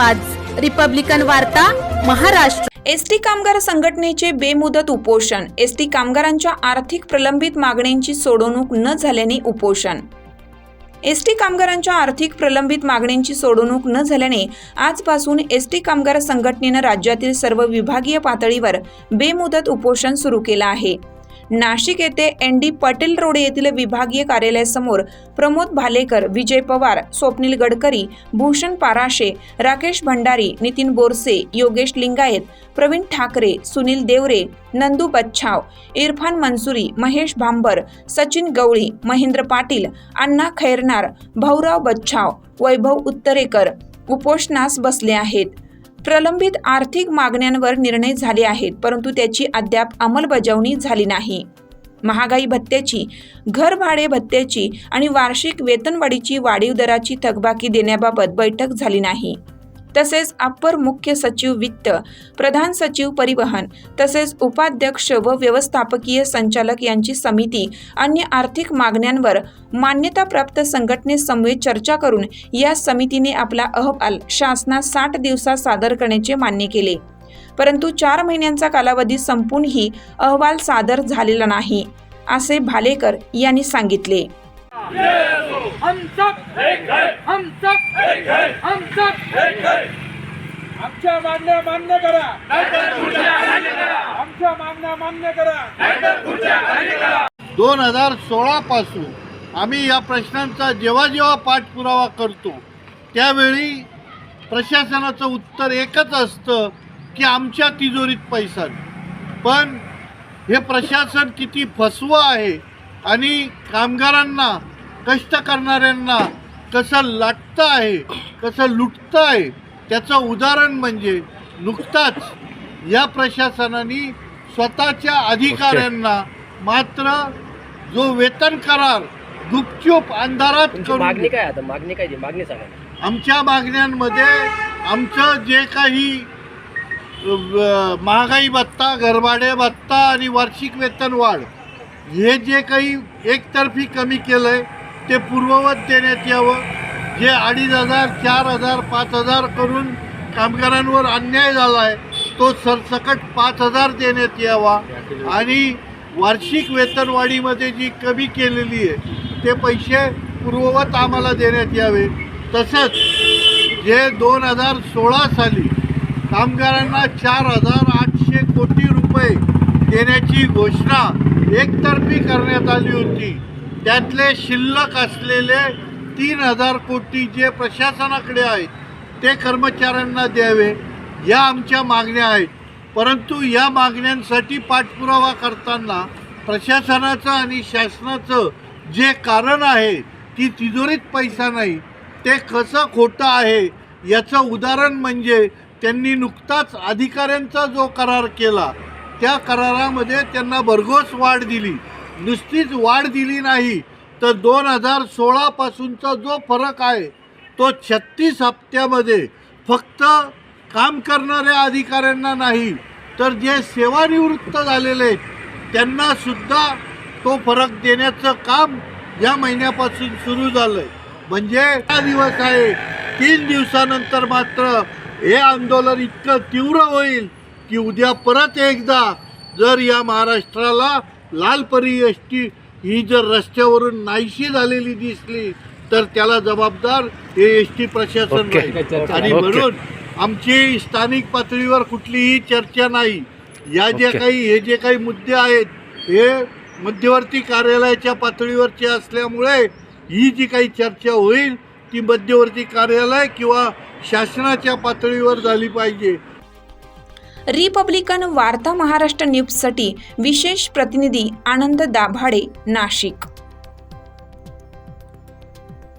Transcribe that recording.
आवाज. रिपब्लिकन वार्ता महाराष्ट्र. एसटी कामगार संघटनेचे बेमुदत उपोषण. एसटी कामगारांच्या आर्थिक प्रलंबित मागण्यांची सोडवणूक न झाल्याने उपोषण. एसटी कामगारांच्या आर्थिक प्रलंबित मागण्यांची सोडवणूक न झाल्याने आजपासून एसटी कामगार संघटनेनं राज्यातील सर्व विभागीय पातळीवर बेमुदत उपोषण सुरू केलं आहे. नाशिक येथे एन डी पटेल रोड येथील विभागीय कार्यालयासमोर प्रमोद भालेकर विजय पवार स्वप्नील गडकरी भूषण पाराशे राकेश भंडारी नितीन बोरसे योगेश लिंगायत प्रवीण ठाकरे सुनील देवरे नंदू बच्छाव इरफान मंसुरी महेश भांबर सचिन गवळी महेंद्र पाटील अण्णा खैरनार भाऊराव बच्छाव वैभव उत्तरेकर उपोषणास बसले आहेत. प्रलंबित आर्थिक मागण्यांवर निर्णय झाले आहेत परंतु त्याची अद्याप अंमलबजावणी झाली नाही. महागाई भत्त्याची घर भाडे भत्त्याची आणि वार्षिक वेतनवाढीची वाढीव दराची थकबाकी देण्याबाबत बैठक झाली नाही. तसेच अपर मुख्य सचिव वित्त प्रधान सचिव परिवहन तसेच उपाध्यक्ष व व्यवस्थापकीय संचालक यांची समिती अन्य आर्थिक मागण्यांवर मान्यताप्राप्त संघटनेसमवेत चर्चा करून या समितीने आपला अहवाल शासनात साठ दिवसात सादर करण्याचे मान्य केले. परंतु चार महिन्यांचा कालावधी संपूनही अहवाल सादर झालेला नाही असे भालेकर यांनी सांगितले. हम सब हम सब हम सब आमच्या मागण्या मान्य करा. आमच्या मागण्या मान्य करा. दोन हजार सोळा पासून आम्ही या प्रश्नांचा जेव्हा जेव्हा पाठपुरावा करतो त्यावेळी प्रशासनाचं उत्तर एकच असतं की आमच्या तिजोरीत पैसा. पण हे प्रशासन किती फसवं आहे आणि कामगारांना कष्ट करणाऱ्यांना कसं लाटतं आहे कसं लुटतं आहे त्याचं उदाहरण म्हणजे नुकताच या प्रशासनाने स्वतःच्या अधिकाऱ्यांना मात्र जो वेतन करार गुपचूप अंधारात मागणी काय आता? मागणी काय मागणी सांगा आमच्या मागण्यांमध्ये आमचं जे काही महागाई भत्ता घरभाडे भत्ता आणि वार्षिक वेतन वाढ हे जे काही एकतर्फी कमी केलं आहे ते पूर्ववत देण्यात यावं. जे अडीच हजार चार हजार पाच हजार करून कामगारांवर अन्याय झाला आहे तो सरसकट पाच हजार देण्यात यावा. आणि वार्षिक वेतनवाढीमध्ये जी कमी केलेली आहे ते पैसे पूर्ववत आम्हाला देण्यात यावे. तसंच जे दोन हजार सोळा साली कामगारांना चार हजार आठशे कोटी रुपये देण्याची घोषणा एकतर्फी करण्यात आली होती त्यातले शिल्लक असलेले तीन हजार कोटी जे प्रशासनाकडे आहेत ते कर्मचाऱ्यांना द्यावे या आमच्या मागण्या आहेत. परंतु या मागण्यांसाठी पाठपुरावा करताना प्रशासनाचं आणि शासनाचं जे कारण आहे की तिजोरीत पैसा नाही. ते कसं खोटं आहे याचं उदाहरण म्हणजे त्यांनी नुकताच अधिकाऱ्यांचा जो करार केला त्या करारामध्ये त्यांना भरघोस वाढ दिली. नुसतीच वाढ दिली नाही तर दोन हजार सोळापासूनचा जो फरक आहे तो छत्तीस हप्त्यामध्ये फक्त काम करणाऱ्या अधिकाऱ्यांना नाही तर जे सेवानिवृत्त झालेले आहेत त्यांनासुद्धा तो फरक देण्याचं काम या महिन्यापासून सुरू झालंय. म्हणजे हा दिवस आहे तीन दिवसानंतर मात्र हे आंदोलन इतकं तीव्र होईल की उद्या परत एकदा जर या महाराष्ट्राला लालपरी एस टी ही जर रस्त्यावरून नाहीशी झालेली दिसली तर त्याला जबाबदार हे एस टी प्रशासन. राहील. आणि. म्हणून आमची स्थानिक पातळीवर कुठलीही चर्चा नाही या ज्या. काही हे जे काही मुद्दे आहेत हे मध्यवर्ती कार्यालयाच्या पातळीवरचे असल्यामुळे ही जी काही चर्चा होईल ती मध्यवर्ती कार्यालय किंवा शासनाच्या पातळीवर झाली पाहिजे रिपब्लिकन वार्ता महाराष्ट्र न्यूजसाठी विशेष प्रतिनिधी आनंद दाभाडे नाशिक.